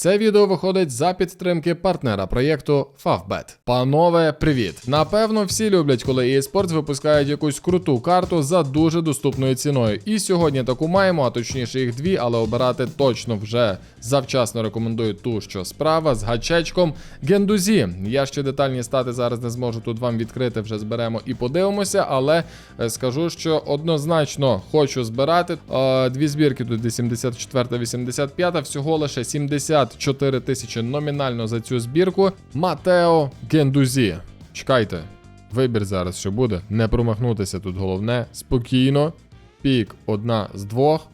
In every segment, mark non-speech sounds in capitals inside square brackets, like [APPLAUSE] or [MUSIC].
Це відео виходить за підтримки партнера проєкту Favbet. Панове, привіт! Напевно, всі люблять, коли eSports випускають якусь круту карту за дуже доступною ціною. І сьогодні таку маємо, а точніше їх дві, але обирати точно вже завчасно рекомендую ту, що справа з гачечком Гендузі. Я ще детальні стати зараз не зможу тут вам відкрити, вже зберемо і подивимося, але е, скажу, що однозначно хочу збирати. Е, Дві збірки тут 84-85, всього лише 74 тисячі номінально за цю збірку. Матео Гендузі. Чекайте, вибір зараз що буде. Не промахнутися тут головне. Спокійно. Пік одна з двох.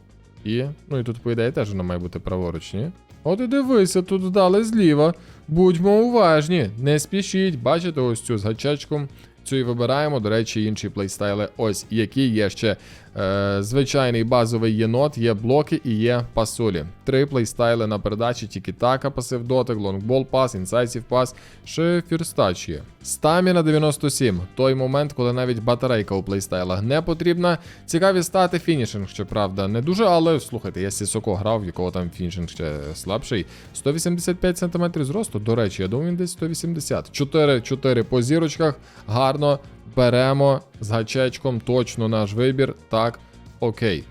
І, ну і тут, по ідеї, теж вона має бути праворуч, ні? От і дивися, тут вдали зліва. Будьмо уважні, не спішіть. Бачите ось цю з гачечком. Цю і вибираємо. До речі, інші плейстайли, ось які є ще е, звичайний базовий єнот, є блоки і є пасулі. Три плейстайли на передачі, тільки така пасив дотик, лонгбол пас, інсайсів пас, ще фірстач є. Стаміна 97. Той момент, коли навіть батарейка у плейстайлах не потрібна. Цікаві стати фінішинг, щоправда, не дуже, але слухайте, я Сісоко грав, в якого там фінішинг ще слабший. 185 см зросту. До речі, я думаю, він десь 180. 4-4 по зірочках. Гарно беремо з гачечком точно наш вибір. Так, окей.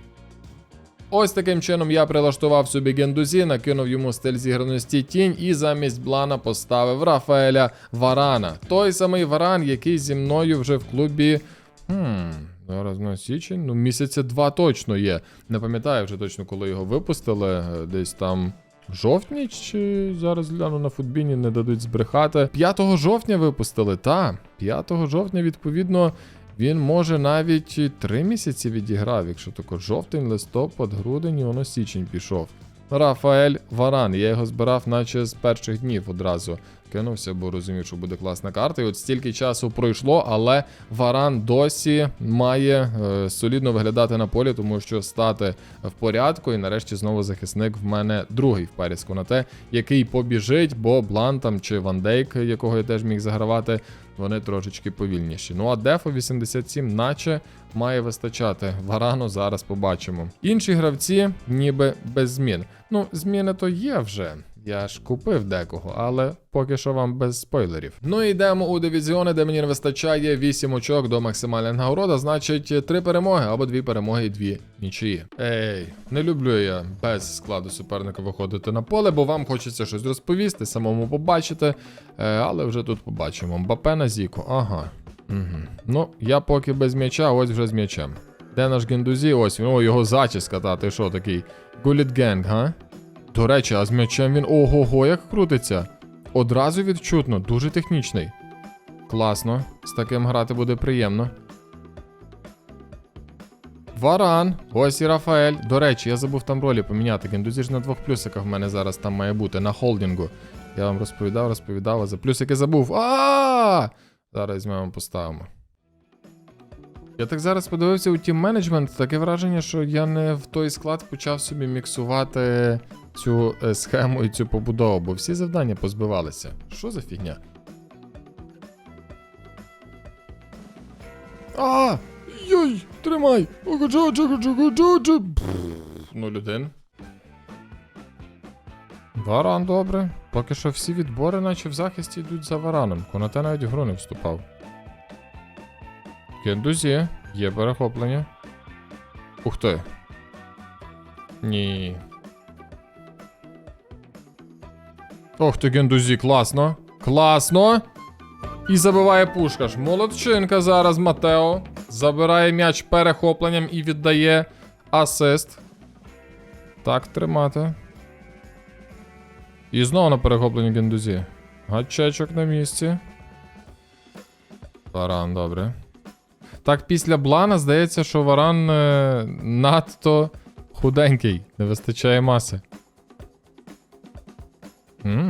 Ось таким чином я прилаштував собі гендузі, накинув йому стиль зіграності тінь і замість блана поставив Рафаеля Варана. Той самий Варан, який зі мною вже в клубі. Хм, зараз на січень. Ну, місяця два точно є. Не пам'ятаю вже точно, коли його випустили. е, Десь там. Жовтні чи зараз гляну на футбіні, не дадуть збрехати. 5 жовтня випустили, та. 5 жовтня, відповідно, він може навіть і три місяці відіграв, якщо тако жовтень, листопад, грудень, і воно січень пішов. Рафаель Варан. Я його збирав, наче з перших днів одразу. Кинувся, бо розумів, що буде класна карта. І от стільки часу пройшло, але Варан досі має е, солідно виглядати на полі, тому що стати в порядку. І нарешті знову захисник в мене другий в парі з який побіжить, бо Блан там чи Ван Дейк, якого я теж міг загравати, вони трошечки повільніші. Ну а Дефо 87, наче має вистачати. Варану зараз побачимо. Інші гравці ніби без змін. Ну, зміни то є вже. Я ж купив декого, але поки що вам без спойлерів. Ну і йдемо у дивізіони, де мені не вистачає 8 очок до максимальної нагороди, значить 3 перемоги або 2 перемоги і 2 нічиї. Ей, не люблю я без складу суперника виходити на поле, бо вам хочеться щось розповісти, самому побачити. Е, але вже тут побачимо. Мбапе на Зіку, ага. Угу. Ну, я поки без м'яча, ось вже з м'ячем. Де наш Гендузі? Ось. О, його зачіска, та ти що такий? Гуліт Генг, га? До речі, а з м'ячем він ого-го, як крутиться. Одразу відчутно, дуже технічний. Класно, з таким грати буде приємно. Варан, ось і Рафаель. До речі, я забув там ролі поміняти. Гендузі ж на двох плюсиках в мене зараз там має бути, на холдингу. Я вам розповідав, розповідав, а за плюсики забув. а Зараз візьмемо, поставимо. Я так зараз подивився у тім менеджмент, таке враження, що я не в той склад почав собі міксувати цю е, схему і цю побудову, бо всі завдання позбивалися. Що за фігня? А! Йой! Тримай! Ну, один. Варан добре. Поки що всі відбори, наче в захисті йдуть за вараном. Конате навіть в гру не вступав. Кендузі, є перехоплення. Ух ти. Ні. Ох ти, Гендузі, класно. Класно. І забиває пушкаш. Молодчинка зараз Матео. Забирає м'яч перехопленням і віддає асист. Так, тримати. І знову на перехопленні Гендузі. Гачечок на місці. Варан, добре. Так, після Блана здається, що Варан е, надто худенький, не вистачає маси.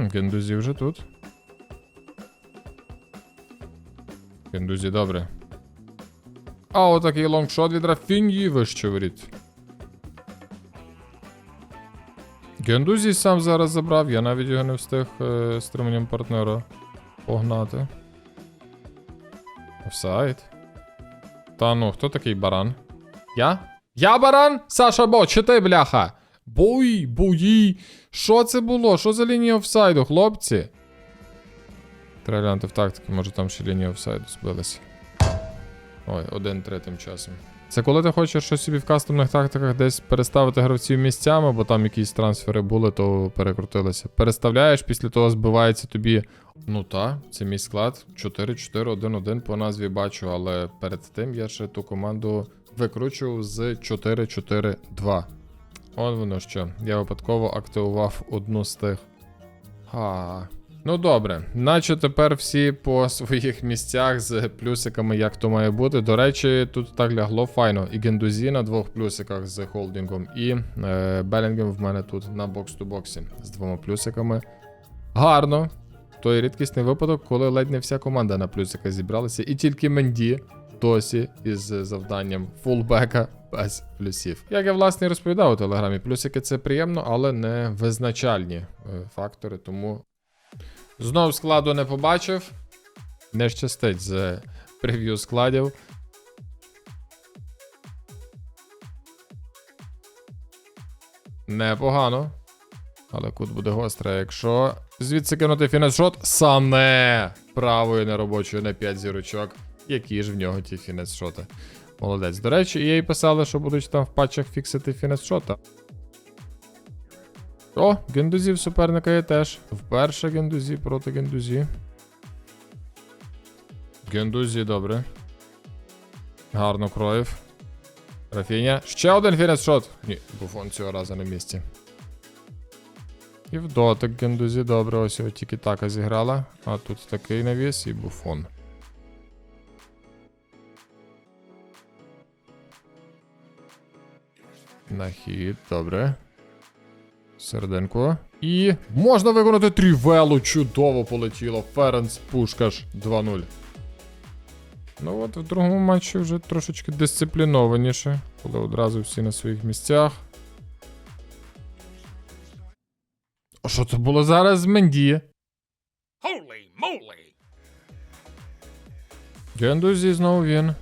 Гендузі вже тут. Гендузі, добре. А, отакий лонгшот від Рафіньї вище воріт. Гендузі сам зараз забрав, я навіть його не встиг е, стриманням партнера погнати. Офсайд. Та ну, хто такий баран? Я? Я баран? Саша Бо, чи ти, бляха? Бой, бої. Що це було? Що за лінія офсайду, хлопці? Треба в тактику, може там ще лінія офсайду збилася. Ой, 1-3 тим часом. Це коли ти хочеш щось собі в кастомних тактиках десь переставити гравців місцями, бо там якісь трансфери були, то перекрутилися. Переставляєш, після того збивається тобі. Ну та, це мій склад. 4-4-1-1 по назві бачу, але перед тим я ще ту команду викручував з 4-4-2. Он воно що. Я випадково активував одну з тих. Ха. Ну добре, наче тепер всі по своїх місцях з плюсиками, як то має бути. До речі, тут так лягло файно. І Гендузі на двох плюсиках з холдингом, і е, Белінгем в мене тут на бокс-ту-боксі з двома плюсиками. Гарно. Той рідкісний випадок, коли ледь не вся команда на плюсика зібралася, і тільки Менді досі із завданням фулбека без плюсів. Як я власне розповідав у телеграмі, плюсики це приємно, але не визначальні е, фактори, тому Знов складу не побачив. Не щастить з прев'ю складів. Непогано. Але кут буде гостре, якщо. Звідси кинути фінес-шот. Правою неробочою на 5 зірочок. Які ж в нього ті фінес-шоти. Молодець. До речі, і писали, що будуть там в патчах фіксити фінес-шота. О, гендузі в суперника є теж. Вперше гендузі проти гендузі. Гендузі, добре. Гарно кроїв. Рафіня. Ще один фінес-шот. Ні, буфон цього разу на місці. І в дотик гендузі, добре, ось його тільки така зіграла. А тут такий навіс і буфон. На хід, добре. Серединку. І можна виконати трівелу. Чудово полетіло. Ференс Пушкаш 2-0. Ну от в другому матчі вже трошечки дисциплінованіше, коли одразу всі на своїх місцях. А що це було зараз з Менді? Holy moly! Гендузі знову він.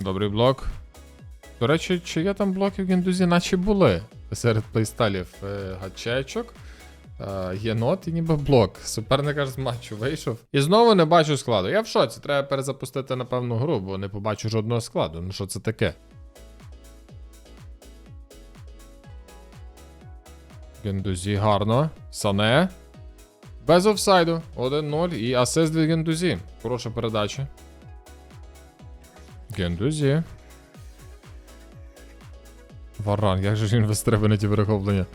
Добрий блок. До речі, чи є там блоки в Гендузі, наче були серед плейстайлів е, гачечок. Е, єнот і ніби блок. Суперник аж з матчу вийшов. І знову не бачу складу. Я в шоці. Треба перезапустити, напевно, гру, бо не побачу жодного складу. Ну що це таке? Гендузі гарно. Сане. Без офсайду. 1-0 і асист від Гендузі. Хороша передача. Гендузі. Варан, як же ж він вистрибує ті перехоплення?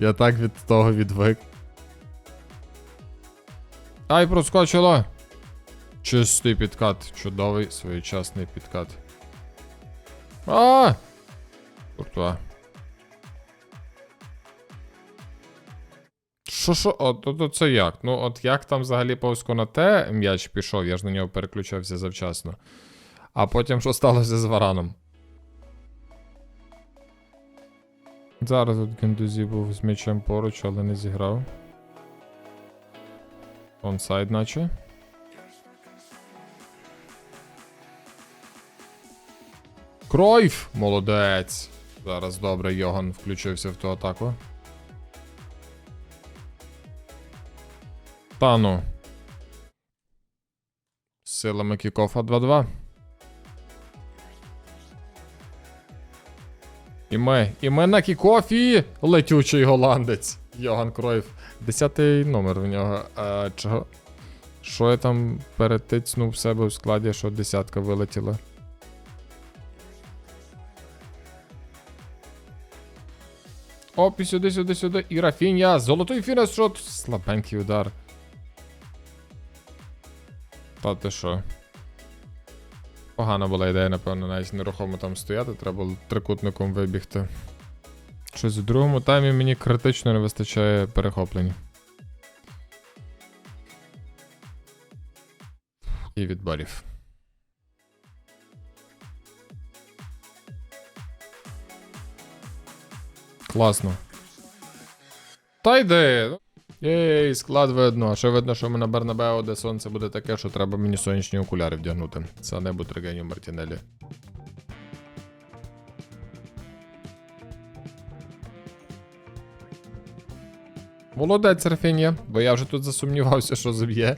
Я так від того відвик. Ай, проскочило! Чистий підкат. Чудовий своєчасний підкат. А! Куртуа. Що що? От, от, от це як? Ну, от як там взагалі повзко на те м'яч пішов, я ж на нього переключався завчасно. А потім що сталося з вараном? Зараз от Гендузі був з м'ячем поруч, але не зіграв. Онсайд, наче. Кройф! Молодець! Зараз добре, Йоган включився в ту атаку. Та ну. Силами кікофа 2-2. І ми, і ми на кікофі летючий голландець. Йоган Кройф. Десятий номер в нього. А, чого? Що я там перетицнув в себе в складі, що десятка вилетіла? Оп, і сюди, сюди, сюди. І Рафінья. Золотий фінес шот. Слабенький удар. Та ти що? Погана була ідея, напевно, навіть нерухомо там стояти, треба було трикутником вибігти. Щось у другому таймі мені критично не вистачає перехоплень. І відборів. Класно. Та йди. Єй, склад видно. а Ще видно, що ми на Бернабео, де сонце буде таке, що треба мені сонячні окуляри вдягнути. Це небо Тригеню Мартінелі. Молодець Рафінія, бо я вже тут засумнівався, що зб'є.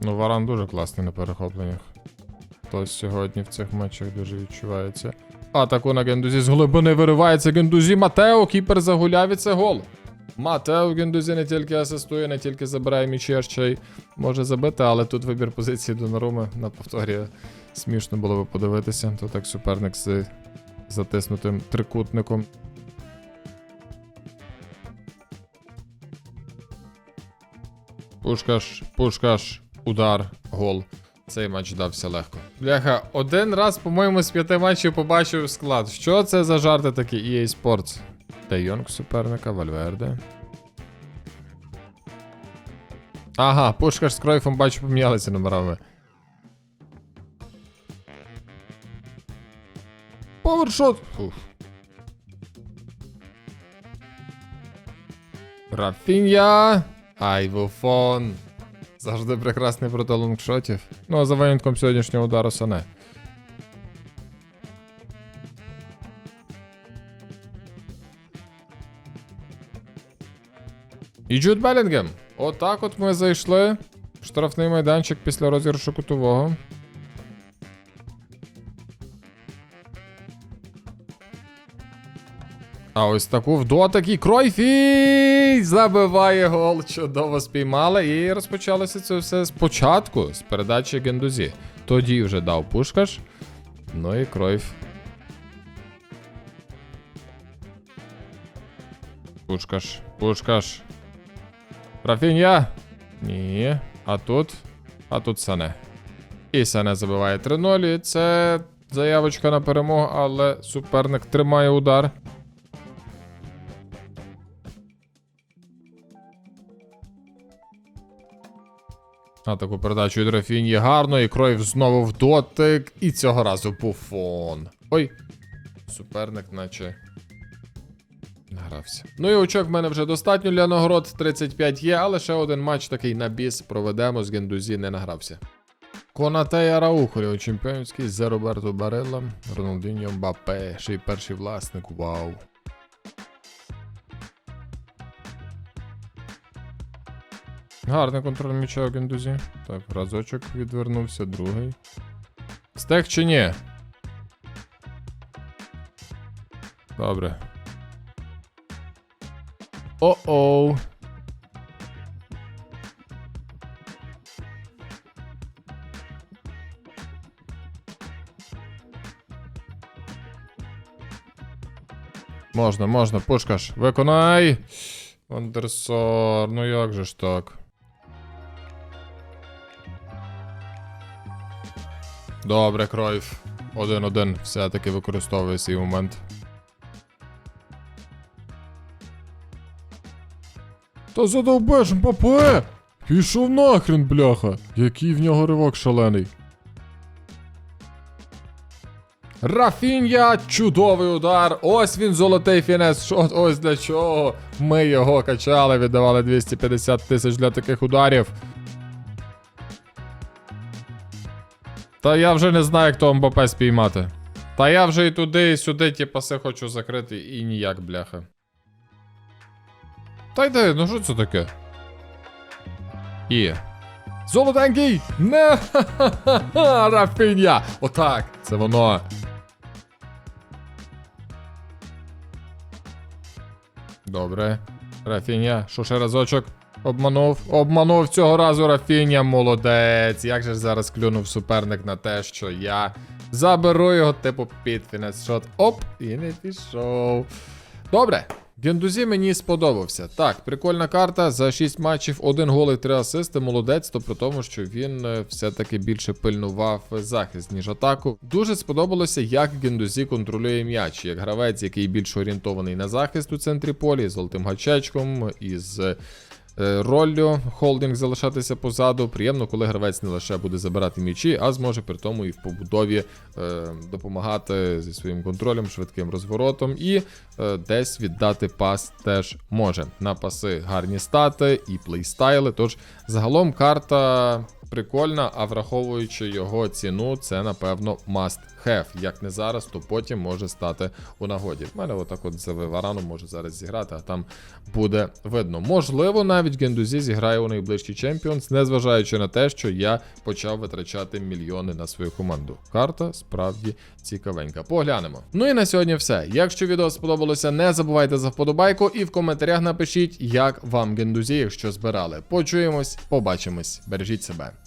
Ну, варан дуже класний на перехопленнях. Хтось сьогодні в цих матчах дуже відчувається. Атаку на Гендузі з глибини виривається Гендузі. Матео, кіпер загуляв і це гол. Матео Гендузі не тільки асистує, не тільки забирає м'ячі, ще й може забити, але тут вибір позиції Донаруми на повторі смішно було би подивитися. То так суперник з затиснутим трикутником. Пушкаш, пушкаш, удар, гол. Цей матч дався легко. Бляха, один раз, по-моєму, з п'яти матчів побачив склад. Що це за жарти такі EA Sports? Де Йонг суперника, Вальверде. Ага, Пушкаш з Кройфом бачу помінялися номерами. Повершот! Фух. Рафінья! Айвофон. Завжди прекрасний проти лонгшотів. Ну а за винятком сьогоднішнього удару Сане. І Джуд Белінгем. Отак от ми зайшли. Штрафний майданчик після розіграшу кутового. А ось таку в дотик Кройфі забиває гол. Чудово спіймали. І розпочалося це все спочатку, з передачі Гендузі. Тоді вже дав пушкаш. Ну і Кройф. Пушкаш, пушкаш. Рафінья. Ні. А тут. А тут Сане. І Сане забиває 3-0. І це заявочка на перемогу, але суперник тримає удар. А таку передачу від Рафіньї гарно, і Кройв знову в дотик. І цього разу буфон. Ой. Суперник, наче. Награвся. Ну і очок в мене вже достатньо для нагород. 35 є, але ще один матч такий на біс проведемо з Гендузі не награвся. Конате і Араухо, чемпіонський за Роберто Барелла, Роналдіньо Мбапе, ще й перший власник. Вау. Гарний контроль м'яча у Гендузі. Так, разочок відвернувся, другий. Стек чи ні? Добре. О-оу. Можна, можна, пушкаш. Виконай! Вандерсор, ну як же ж так? Добре, Кройф. Один-один. Все-таки використовує свій момент. Та задовбеш, Мбапе! Пішов нахрен, бляха! Який в нього ривок шалений. Рафінья, чудовий удар. Ось він золотий фінес. Шот, ось для чого. Ми його качали, віддавали 250 тисяч для таких ударів. Та я вже не знаю, як того МБП спіймати. Та я вже і туди, і сюди ті паси хочу закрити, і ніяк, бляха. Та йди, ну що це таке? І. Золотенький! Не! Ха-ха-ха! [LAUGHS] Рафіня! Отак! Це воно. Добре. Рафіня, що ще разочок? Обманув, обманув цього разу Рафіня, молодець. Як же ж зараз клюнув суперник на те, що я заберу його, типу, під фінес шот. Оп, і не пішов. Добре. Гендузі мені сподобався. Так, прикольна карта. За 6 матчів, 1 гол і 3 асисти. Молодець, то при тому, що він е, все-таки більше пильнував захист, ніж атаку. Дуже сподобалося, як Гендузі контролює м'яч. Як гравець, який більш орієнтований на захист у центрі полі, з золотим гачечком, із роллю холдинг залишатися позаду. Приємно, коли гравець не лише буде забирати м'ячі, а зможе при тому і в побудові е, допомагати зі своїм контролем, швидким розворотом і е, десь віддати пас теж може. На паси гарні стати і плейстайли. Тож загалом карта прикольна, а враховуючи його ціну, це напевно must have. Як не зараз, то потім може стати у нагоді. В мене отак от за Варану може зараз зіграти, а там буде видно. Можливо, навіть Гендузі зіграє у найближчий Champions, незважаючи на те, що я почав витрачати мільйони на свою команду. Карта справді цікавенька. Поглянемо. Ну і на сьогодні все. Якщо відео сподобалося, не забувайте за вподобайку і в коментарях напишіть, як вам Гендузі, якщо збирали. Почуємось, побачимось. Бережіть себе.